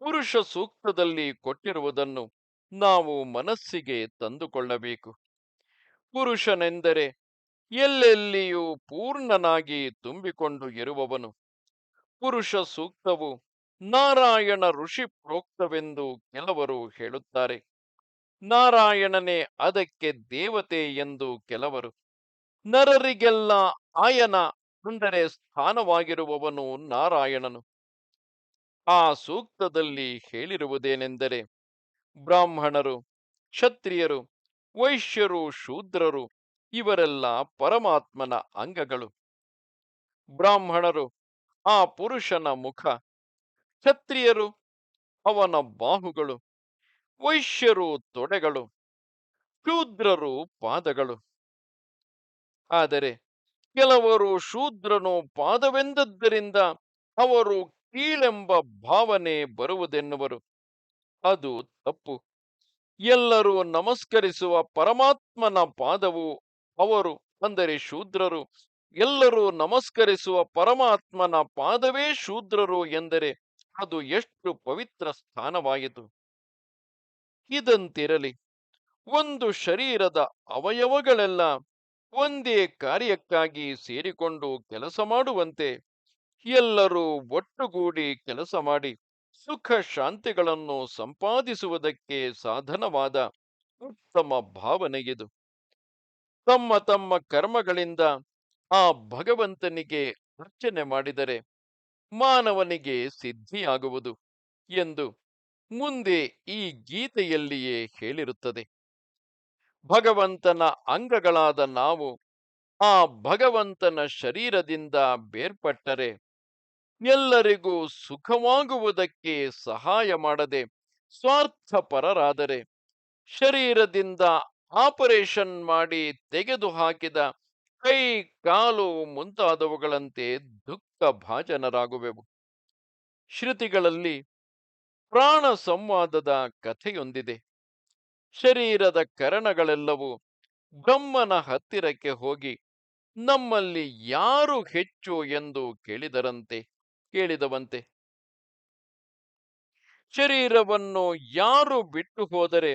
ಪುರುಷ ಸೂಕ್ತದಲ್ಲಿ ಕೊಟ್ಟಿರುವುದನ್ನು ನಾವು ಮನಸ್ಸಿಗೆ ತಂದುಕೊಳ್ಳಬೇಕು. ಪುರುಷನೆಂದರೆ ಎಲ್ಲೆಲ್ಲಿಯೂ ಪೂರ್ಣನಾಗಿ ತುಂಬಿಕೊಂಡು ಇರುವವನು. ಪುರುಷ ಸೂಕ್ತವು ನಾರಾಯಣ ಋಷಿ ಪ್ರೋಕ್ತವೆಂದು ಕೆಲವರು ಹೇಳುತ್ತಾರೆ. ನಾರಾಯಣನೇ ಅದಕ್ಕೆ ದೇವತೆ ಎಂದು ಕೆಲವರು. ನರರಿಗೆಲ್ಲ ಆಯನ ಅಂದರೆ ಸ್ಥಾನವಾಗಿರುವವನು ನಾರಾಯಣನು. ಆ ಸೂಕ್ತದಲ್ಲಿ ಹೇಳಿರುವುದೇನೆಂದರೆ ಬ್ರಾಹ್ಮಣರು, ಕ್ಷತ್ರಿಯರು, ವೈಶ್ಯರು, ಶೂದ್ರರು ಇವರೆಲ್ಲ ಪರಮಾತ್ಮನ ಅಂಗಗಳು. ಬ್ರಾಹ್ಮಣರು ಆ ಪುರುಷನ ಮುಖ, ಕ್ಷತ್ರಿಯರು, ಅವನ ಬಾಹುಗಳು, ವೈಶ್ಯರು ತೊಡೆಗಳು, ಶೂದ್ರರು ಪಾದಗಳು. ಆದರೆ ಕೆಲವರು ಶೂದ್ರನು ಪಾದವೆಂದದ್ದರಿಂದ ಅವರು ಕೀಳೆಂಬ ಭಾವನೆ ಬರುವುದೆನ್ನುವರು. ಅದು ತಪ್ಪು. ಎಲ್ಲರೂ ನಮಸ್ಕರಿಸುವ ಪರಮಾತ್ಮನ ಪಾದವು ಅವರು, ಅಂದರೆ ಶೂದ್ರರು ಎಲ್ಲರೂ ನಮಸ್ಕರಿಸುವ ಪರಮಾತ್ಮನ ಪಾದವೇ ಶೂದ್ರರು ಎಂದರೆ ಅದು ಎಷ್ಟು ಪವಿತ್ರ ಸ್ಥಾನವಾಯಿತು. ಇದಂತಿರಲಿ, ಒಂದು ಶರೀರದ ಅವಯವಗಳೆಲ್ಲ ಒಂದೇ ಕಾರ್ಯಕ್ಕಾಗಿ ಸೇರಿಕೊಂಡು ಕೆಲಸ ಮಾಡುವಂತೆ ಎಲ್ಲರೂ ಒಟ್ಟುಗೂಡಿ ಕೆಲಸ ಮಾಡಿ ಸುಖ ಶಾಂತಿಗಳನ್ನು ಸಂಪಾದಿಸುವುದಕ್ಕೆ ಸಾಧನವಾದ ಉತ್ತಮ ಭಾವನೆಯಿದು ತಮ್ಮ ತಮ್ಮ ಕರ್ಮಗಳಿಂದ ಆ ಭಗವಂತನಿಗೆ ಅರ್ಚನೆ ಮಾಡಿದರೆ ಮಾನವನಿಗೆ ಸಿದ್ಧಿಯಾಗುವುದು ಎಂದು ಮುಂದೆ ಈ ಗೀತೆಯಲ್ಲಿಯೇ ಹೇಳಿರುತ್ತದೆ. ಭಗವಂತನ ಅಂಗಗಳಾದ ನಾವು ಆ ಭಗವಂತನ ಶರೀರದಿಂದ ಬೇರ್ಪಟ್ಟರೆ ಎಲ್ಲರಿಗೂ ಸುಖವಾಗುವುದಕ್ಕೆ ಸಹಾಯ ಮಾಡದೆ ಸ್ವಾರ್ಥಪರರಾದರೆ ಶರೀರದಿಂದ ಆಪರೇಷನ್ ಮಾಡಿ ತೆಗೆದು ಹಾಕಿದ ಕೈ, ಕಾಲು ಮುಂತಾದವುಗಳಂತೆ ದುಃಖ ಭಾಜನರಾಗುವೆವು. ಶ್ರುತಿಗಳಲ್ಲಿ ಪ್ರಾಣ ಸಂವಾದದ ಕಥೆಯೊಂದಿದೆ. ಶರೀರದ ಕರಣಗಳೆಲ್ಲವೂ ಬ್ರಹ್ಮನ ಹತ್ತಿರಕ್ಕೆ ಹೋಗಿ ನಮ್ಮಲ್ಲಿ ಯಾರು ಹೆಚ್ಚು ಎಂದು ಕೇಳಿದರಂತೆ, ಕೇಳಿದವಂತೆ. ಶರೀರವನ್ನು ಯಾರು ಬಿಟ್ಟು ಹೋದರೆ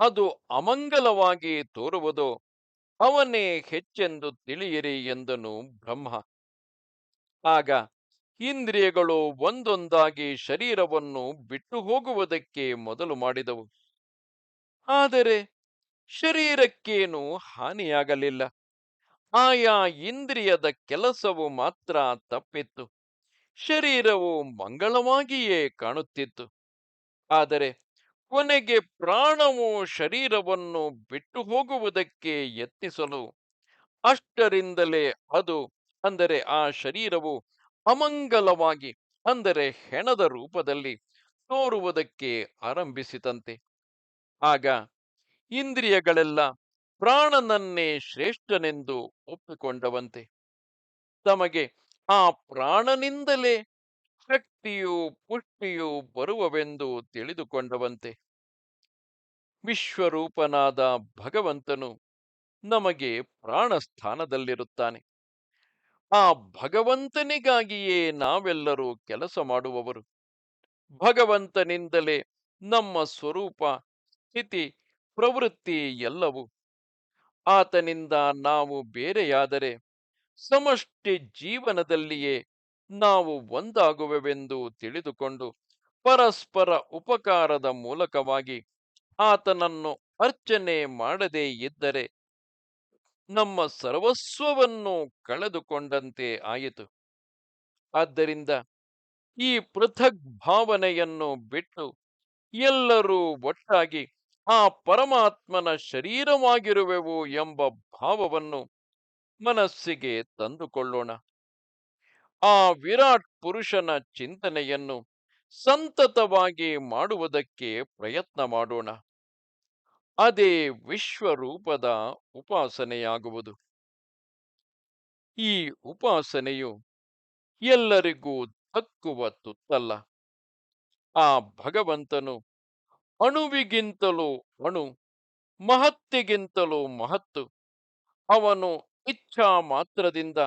ಅದು ಅಮಂಗಲವಾಗಿ ತೋರುವುದೋ ಅವನೇ ಹೆಚ್ಚೆಂದು ತಿಳಿಯಿರಿ ಎಂದನು ಬ್ರಹ್ಮ. ಆಗ ಇಂದ್ರಿಯಗಳು ಒಂದೊಂದಾಗಿ ಶರೀರವನ್ನು ಬಿಟ್ಟು ಹೋಗುವುದಕ್ಕೆ ಮೊದಲು ಮಾಡಿದವು. ಆದರೆ ಶರೀರಕ್ಕೇನು ಹಾನಿಯಾಗಲಿಲ್ಲ. ಆಯಾ ಇಂದ್ರಿಯದ ಕೆಲಸವು ಮಾತ್ರ ತಪ್ಪಿತ್ತು. ಶರೀರವು ಮಂಗಳವಾಗಿಯೇ ಕಾಣುತ್ತಿತ್ತು. ಆದರೆ ಕೊನೆಗೆ ಪ್ರಾಣವು ಶರೀರವನ್ನು ಬಿಟ್ಟು ಹೋಗುವುದಕ್ಕೆ ಯತ್ನಿಸಲು ಅಷ್ಟರಿಂದಲೇ ಅದು ಅಂದರೆ ಆ ಶರೀರವು ಅಮಂಗಲವಾಗಿ ಅಂದರೆ ಹೆಣದ ರೂಪದಲ್ಲಿ ತೋರುವುದಕ್ಕೆ ಆರಂಭಿಸಿತಂತೆ. ಆಗ ಇಂದ್ರಿಯಗಳೆಲ್ಲ ಪ್ರಾಣನನ್ನೇ ಶ್ರೇಷ್ಠನೆಂದು ಒಪ್ಪಿಕೊಂಡವಂತೆ. ತಮಗೆ ಆ ಪ್ರಾಣನಿಂದಲೇ ಶಕ್ತಿಯು ಪುಷ್ಟಿಯು ಬರುವವೆಂದು ತಿಳಿದುಕೊಂಡವಂತೆ. ವಿಶ್ವರೂಪನಾದ ಭಗವಂತನು ನಮಗೆ ಪ್ರಾಣಸ್ಥಾನದಲ್ಲಿರುತ್ತಾನೆ. ಆ ಭಗವಂತನಿಗಾಗಿಯೇ ನಾವೆಲ್ಲರೂ ಕೆಲಸ ಮಾಡುವವರು. ಭಗವಂತನಿಂದಲೇ ನಮ್ಮ ಸ್ವರೂಪ, ಸ್ಥಿತಿ, ಪ್ರವೃತ್ತಿ ಎಲ್ಲವೂ. ಆತನಿಂದ ನಾವು ಬೇರೆಯಾದರೆ ಸಮಷ್ಟಿ ಜೀವನದಲ್ಲಿಯೇ ನಾವು ಒಂದಾಗುವೆವೆಂದು ತಿಳಿದುಕೊಂಡು ಪರಸ್ಪರ ಉಪಕಾರದ ಮೂಲಕವಾಗಿ ಆತನನ್ನು ಅರ್ಚನೆ ಮಾಡದೇ ಇದ್ದರೆ ನಮ್ಮ ಸರ್ವಸ್ವವನ್ನು ಕಳೆದುಕೊಂಡಂತೆ ಆಯಿತು. ಆದ್ದರಿಂದ ಈ ಪೃಥಕ್ ಭಾವನೆಯನ್ನು ಬಿಟ್ಟು ಎಲ್ಲರೂ ಒಟ್ಟಾಗಿ ಆ ಪರಮಾತ್ಮನ ಶರೀರವಾಗಿರುವೆವು ಎಂಬ ಭಾವವನ್ನು ಮನಸ್ಸಿಗೆ ತಂದುಕೊಳ್ಳೋಣ. ಆ ವಿರಾಟ್ ಪುರುಷನ ಚಿಂತನೆಯನ್ನು ಸಂತತವಾಗಿ ಮಾಡುವುದಕ್ಕೆ ಪ್ರಯತ್ನ ಮಾಡೋಣ. ಅದೇ ವಿಶ್ವರೂಪದ ಉಪಾಸನೆಯಾಗುವುದು. ಈ ಉಪಾಸನೆಯು ಎಲ್ಲರಿಗೂ ದಕ್ಕುವ ತುತ್ತಲ್ಲ. ಆ ಭಗವಂತನು ಅಣುವಿಗಿಂತಲೂ ಅಣು, ಮಹತ್ತಿಗಿಂತಲೂ ಮಹತ್ತು. ಅವನು ಇಚ್ಛಾ ಮಾತ್ರದಿಂದ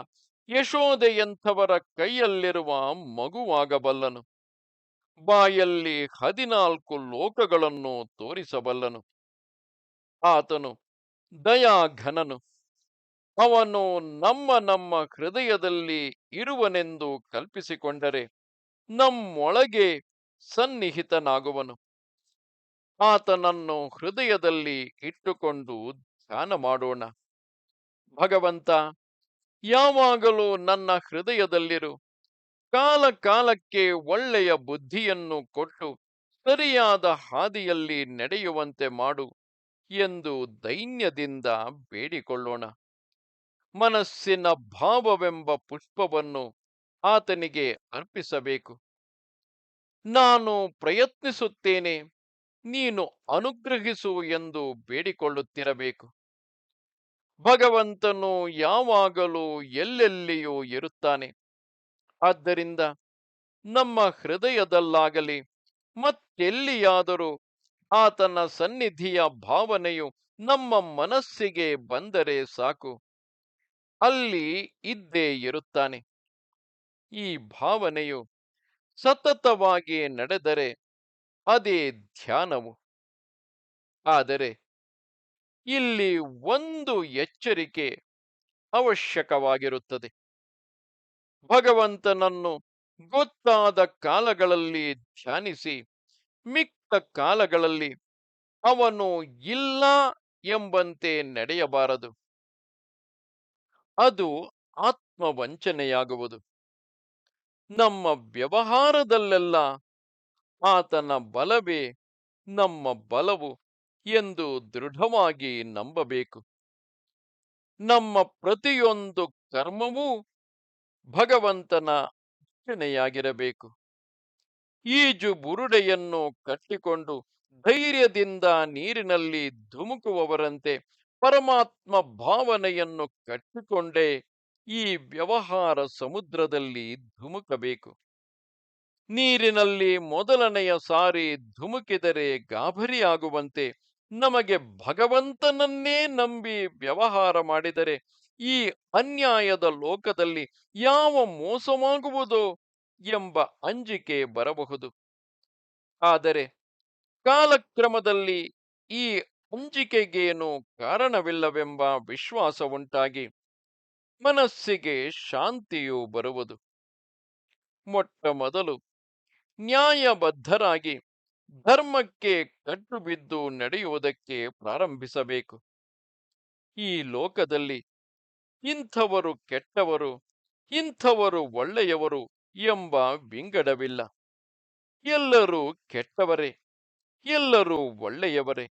ಯಶೋದೆಯಂಥವರ ಕೈಯಲ್ಲಿರುವ ಮಗುವಾಗಬಲ್ಲನು. ಬಾಯಲ್ಲಿ ಹದಿನಾಲ್ಕು ಲೋಕಗಳನ್ನು ತೋರಿಸಬಲ್ಲನು. ಆತನು ದಯಾಘನನು. ಅವನು ನಮ್ಮ ನಮ್ಮ ಹೃದಯದಲ್ಲಿ ಇರುವನೆಂದು ಕಲ್ಪಿಸಿಕೊಂಡರೆ ನಮ್ಮೊಳಗೆ ಸನ್ನಿಹಿತನಾಗುವನು. ಆತನನ್ನು ಹೃದಯದಲ್ಲಿ ಇಟ್ಟುಕೊಂಡು ಧ್ಯಾನ ಮಾಡೋಣ. ಭಗವಂತ ಯಾವಾಗಲೂ ನನ್ನ ಹೃದಯದಲ್ಲಿರು. ಕಾಲ ಕಾಲಕ್ಕೆ ಒಳ್ಳೆಯ ಬುದ್ಧಿಯನ್ನು ಕೊಟ್ಟು, ಸರಿಯಾದ ಹಾದಿಯಲ್ಲಿ ನಡೆಯುವಂತೆ ಮಾಡು ಎಂದು ದೈನ್ಯದಿಂದ ಬೇಡಿಕೊಳ್ಳೋಣ. ಮನಸ್ಸಿನ ಭಾವವೆಂಬ ಪುಷ್ಪವನ್ನು ಆತನಿಗೆ ಅರ್ಪಿಸಬೇಕು. ನಾನು ಪ್ರಯತ್ನಿಸುತ್ತೇನೆ, ನೀನು ಅನುಗ್ರಹಿಸು ಎಂದು ಬೇಡಿಕೊಳ್ಳುತ್ತಿರಬೇಕು. ಭಗವಂತನು ಯಾವಾಗಲೂ ಎಲ್ಲೆಲ್ಲಿಯೂ ಇರುತ್ತಾನೆ. ಆದ್ದರಿಂದ ನಮ್ಮ ಹೃದಯದಲ್ಲಾಗಲಿ, ಮತ್ತೆಲ್ಲಿಯಾದರೂ ಆತನ ಸನ್ನಿಧಿಯ ಭಾವನೆಯು ನಮ್ಮ ಮನಸ್ಸಿಗೆ ಬಂದರೆ ಸಾಕು. ಅಲ್ಲಿ ಇದ್ದೇ ಇರುತ್ತಾನೆ. ಈ ಭಾವನೆಯು ಸತತವಾಗಿ ನಡೆದರೆ ಅದೇ ಧ್ಯಾನವು. ಆದರೆ ಇಲ್ಲಿ ಒಂದು ಎಚ್ಚರಿಕೆ ಅವಶ್ಯಕವಾಗಿರುತ್ತದೆ. ಭಗವಂತನನ್ನು ಗೊತ್ತಾದ ಕಾಲಗಳಲ್ಲಿ ಧ್ಯಾನಿಸಿ ಮಿಕ್ಕ ಕಾಲಗಳಲ್ಲಿ ಅವನು ಇಲ್ಲ ಎಂಬಂತೆ ನಡೆಯಬಾರದು. ಅದು ಆತ್ಮವಂಚನೆಯಾಗುವುದು. ನಮ್ಮ ವ್ಯವಹಾರದಲ್ಲೆಲ್ಲ ಆತನ ಬಲವೇ ನಮ್ಮ ಬಲವು. ಎಂದು ದೃಢವಾಗಿ ನಂಬಬೇಕು. ನಮ್ಮ ಪ್ರತಿಯೊಂದು ಕರ್ಮವೂ ಭಗವಂತನ ಅರ್ಚನೆಯಾಗಿರಬೇಕು ಈಜು ಬುರುಡೆಯನ್ನು ಕಟ್ಟಿಕೊಂಡು ಧೈರ್ಯದಿಂದ ನೀರಿನಲ್ಲಿ ಧುಮುಕುವವರಂತೆ ಪರಮಾತ್ಮ ಭಾವನೆಯನ್ನು ಕಟ್ಟಿಕೊಂಡೇ ಈ ವ್ಯವಹಾರ ಸಮುದ್ರದಲ್ಲಿ ಧುಮುಕಬೇಕು. ನೀರಿನಲ್ಲಿ ಮೊದಲನೆಯ ಸಾರಿ ಧುಮುಕಿದರೆ ಗಾಬರಿಯಾಗುವಂತೆ ನಮಗೆ ಭಗವಂತನನ್ನೇ ನಂಬಿ ವ್ಯವಹಾರ ಮಾಡಿದರೆ ಈ ಅನ್ಯಾಯದ ಲೋಕದಲ್ಲಿ ಯಾವ ಮೋಸವಾಗುವುದು ಎಂಬ ಅಂಜಿಕೆ ಬರಬಹುದು. ಆದರೆ ಕಾಲಕ್ರಮದಲ್ಲಿ ಈ ಅಂಜಿಕೆಗೇನು ಕಾರಣವಿಲ್ಲವೆಂಬ ವಿಶ್ವಾಸ ಉಂಟಾಗಿ ಮನಸ್ಸಿಗೆ ಶಾಂತಿಯು ಬರುವುದು. ಮೊಟ್ಟ ಮೊದಲು ನ್ಯಾಯಬದ್ಧರಾಗಿ ಧರ್ಮಕ್ಕೆ ಕಟ್ಟು ಬಿದ್ದು ನಡೆಯುವುದಕ್ಕೆ ಪ್ರಾರಂಭಿಸಬೇಕು. ಈ ಲೋಕದಲ್ಲಿ ಇಂಥವರು ಕೆಟ್ಟವರು, ಇಂಥವರು ಒಳ್ಳೆಯವರು ಎಂಬ ವಿಂಗಡವಿಲ್ಲ. ಎಲ್ಲರೂ ಕೆಟ್ಟವರೇ, ಎಲ್ಲರೂ ಒಳ್ಳೆಯವರೇ.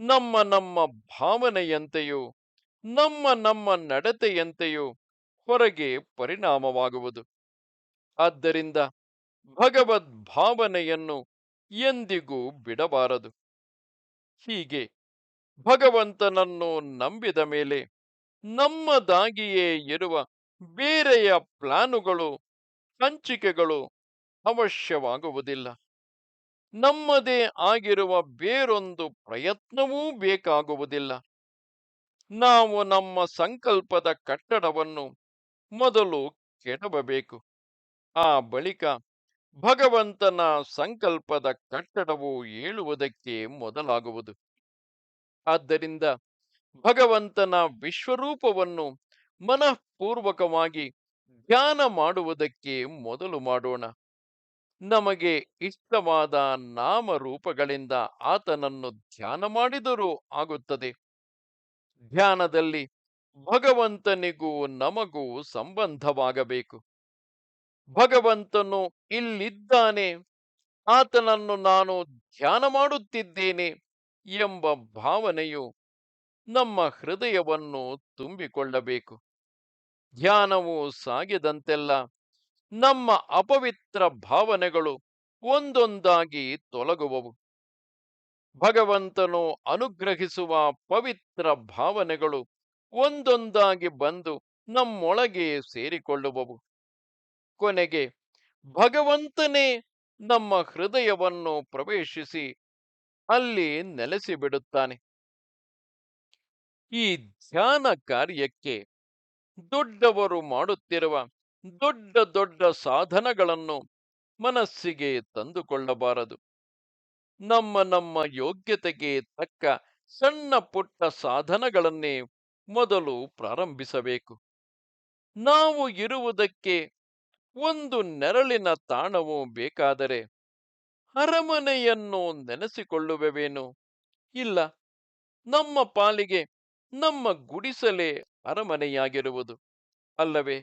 ನಮ್ಮ ನಮ್ಮ ಭಾವನೆಯಂತೆಯೂ, ನಮ್ಮ ನಮ್ಮ ನಡತೆಯಂತೆಯೂ ಹೊರಗೆ ಪರಿಣಾಮವಾಗುವುದು. ಆದ್ದರಿಂದ ಭಗವದ್ ಭಾವನೆಯನ್ನು ಎಂದಿಗೂ ಬಿಡಬಾರದು. ಹೀಗೆ ಭಗವಂತನನ್ನು ನಂಬಿದ ಮೇಲೆ ನಮ್ಮದಾಗಿಯೇ ಇರುವ ಬೇರೆಯ ಪ್ಲಾನುಗಳು, ಹಂಚಿಕೆಗಳು ಅವಶ್ಯವಾಗುವುದಿಲ್ಲ. ನಮ್ಮದೇ ಆಗಿರುವ ಬೇರೊಂದು ಪ್ರಯತ್ನವೂ ಬೇಕಾಗುವುದಿಲ್ಲ. ನಾವು ನಮ್ಮ ಸಂಕಲ್ಪದ ಕಟ್ಟಡವನ್ನು ಮೊದಲು ಕೆಡಬಬೇಕು ಆ ಬಳಿಕ ಭಗವಂತನ ಸಂಕಲ್ಪದ ಕಟ್ಟಡವು ಏಳುವುದಕ್ಕೆ ಮೊದಲಾಗುವುದು. ಆದ್ದರಿಂದ ಭಗವಂತನ ವಿಶ್ವರೂಪವನ್ನು ಮನಃಪೂರ್ವಕವಾಗಿ ಧ್ಯಾನ ಮಾಡುವುದಕ್ಕೆ ಮೊದಲು ಮಾಡೋಣ. ನಮಗೆ ಇಷ್ಟವಾದ ನಾಮರೂಪಗಳಿಂದ ಆತನನ್ನು ಧ್ಯಾನ ಮಾಡಿದರೂ ಆಗುತ್ತದೆ. ಧ್ಯಾನದಲ್ಲಿ ಭಗವಂತನಿಗೂ ನಮಗೂ ಸಂಬಂಧವಾಗಬೇಕು. ಭಗವಂತನು ಇಲ್ಲಿದ್ದಾನೆ. ಆತನನ್ನು ನಾನು ಧ್ಯಾನ ಮಾಡುತ್ತಿದ್ದೇನೆ ಎಂಬ ಭಾವನೆಯು ನಮ್ಮ ಹೃದಯವನ್ನು ತುಂಬಿಕೊಳ್ಳಬೇಕು. ಧ್ಯಾನವು ಸಾಗಿದಂತೆಲ್ಲ ನಮ್ಮ ಅಪವಿತ್ರ ಭಾವನೆಗಳು ಒಂದೊಂದಾಗಿ ತೊಲಗುವವು. ಭಗವಂತನು ಅನುಗ್ರಹಿಸುವ ಪವಿತ್ರ ಭಾವನೆಗಳು ಒಂದೊಂದಾಗಿ ಬಂದು ನಮ್ಮೊಳಗೆ ಸೇರಿಕೊಳ್ಳುವವು. ಕೊನೆಗೆ ಭಗವಂತನೇ ನಮ್ಮ ಹೃದಯವನ್ನು ಪ್ರವೇಶಿಸಿ ಅಲ್ಲಿ ನೆಲೆಸಿಬಿಡುತ್ತಾನೆ. ಈ ಧ್ಯಾನ ಕಾರ್ಯಕ್ಕೆ ದೊಡ್ಡವರು ಮಾಡುತ್ತಿರುವ ದೊಡ್ಡ ದೊಡ್ಡ ಸಾಧನಗಳನ್ನು ಮನಸ್ಸಿಗೆ ತಂದುಕೊಳ್ಳಬಾರದು. ನಮ್ಮ ನಮ್ಮ ಯೋಗ್ಯತೆಗೆ ತಕ್ಕ ಸಣ್ಣ ಪುಟ್ಟ ಸಾಧನಗಳನ್ನೇ ಮೊದಲು ಪ್ರಾರಂಭಿಸಬೇಕು. ನಾವು ಇರುವುದಕ್ಕೆ ಒಂದು ನೆರಳಿನ ತಾಣವು ಬೇಕಾದರೆ ಅರಮನೆಯನ್ನು ನೆನೆಸಿಕೊಳ್ಳುವೆವೇನು? ಇಲ್ಲ, ನಮ್ಮ ಪಾಲಿಗೆ ನಮ್ಮ ಗುಡಿಸಲೇ ಅರಮನೆಯಾಗಿರುವುದು ಅಲ್ಲವೇ?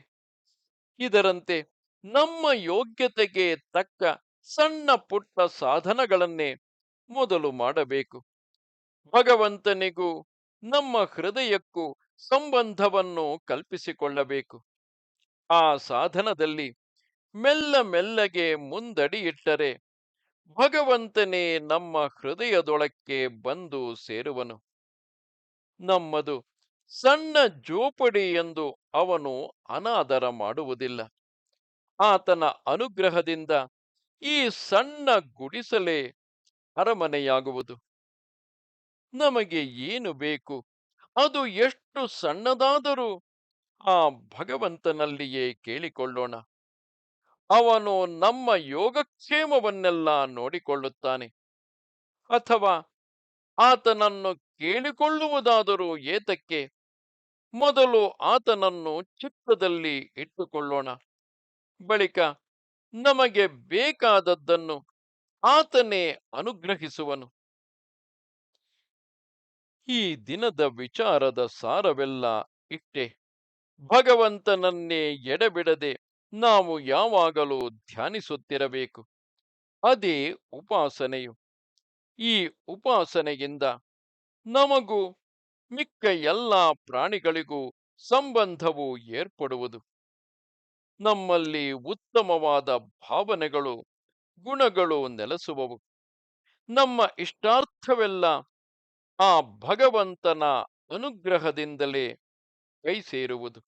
ಇದರಂತೆ ನಮ್ಮ ಯೋಗ್ಯತೆಗೆ ತಕ್ಕ ಸಣ್ಣ ಪುಟ್ಟ ಸಾಧನಗಳನ್ನೇ ಮೊದಲು ಮಾಡಬೇಕು. ಭಗವಂತನಿಗೂ ನಮ್ಮ ಹೃದಯಕ್ಕೂ ಸಂಬಂಧವನ್ನು ಕಲ್ಪಿಸಿಕೊಳ್ಳಬೇಕು. ಆ ಸಾಧನದಲ್ಲಿ ಮೆಲ್ಲ ಮೆಲ್ಲಗೆ ಮುಂದಡಿಯಿಟ್ಟರೆ ಭಗವಂತನೇ ನಮ್ಮ ಹೃದಯದೊಳಕ್ಕೆ ಬಂದು ಸೇರುವನು. ನಮ್ಮದು ಸಣ್ಣ ಜೋಪಡಿ ಎಂದು ಅವನು ಅನಾದರ ಮಾಡುವುದಿಲ್ಲ. ಆತನ ಅನುಗ್ರಹದಿಂದ ಈ ಸಣ್ಣ ಗುಡಿಸಲೇ ಅರಮನೆಯಾಗುವುದು. ನಮಗೆ ಏನು ಬೇಕು? ಅದು ಎಷ್ಟು ಸಣ್ಣದಾದರೂ ಆ ಭಗವಂತನಲ್ಲಿಯೇ ಕೇಳಿಕೊಳ್ಳೋಣ. ಅವನು ನಮ್ಮ ಯೋಗಕ್ಷೇಮವನ್ನೆಲ್ಲ ನೋಡಿಕೊಳ್ಳುತ್ತಾನೆ. ಅಥವಾ ಆತನನ್ನು ಕೇಳಿಕೊಳ್ಳುವುದಾದರೂ ಏತಕ್ಕೆ? ಮೊದಲು ಆತನನ್ನು ಚಿತ್ತದಲ್ಲಿ ಇಟ್ಟುಕೊಳ್ಳೋಣ. ಬಳಿಕ ನಮಗೆ ಬೇಕಾದದ್ದನ್ನು ಆತನೇ ಅನುಗ್ರಹಿಸುವನು. ಈ ದಿನದ ವಿಚಾರದ ಸಾರವೆಲ್ಲ ಇಷ್ಟೇ ಭಗವಂತನನ್ನೇ ಎಡೆಬಿಡದೆ ನಾವು ಯಾವಾಗಲೂ ಧ್ಯಾನಿಸುತ್ತಿರಬೇಕು. ಅದೇ ಉಪಾಸನೆಯು. ಈ ಉಪಾಸನೆಯಿಂದ ನಮಗೂ ಮಿಕ್ಕ ಎಲ್ಲ ಪ್ರಾಣಿಗಳಿಗೂ ಸಂಬಂಧವು ಏರ್ಪಡುವುದು. ನಮ್ಮಲ್ಲಿ ಉತ್ತಮವಾದ ಭಾವನೆಗಳು, ಗುಣಗಳು ನೆಲೆಸುವವು. ನಮ್ಮ ಇಷ್ಟಾರ್ಥವೆಲ್ಲ ಆ ಭಗವಂತನ ಅನುಗ್ರಹದಿಂದಲೇ ಕೈ ಸೇರುವುದು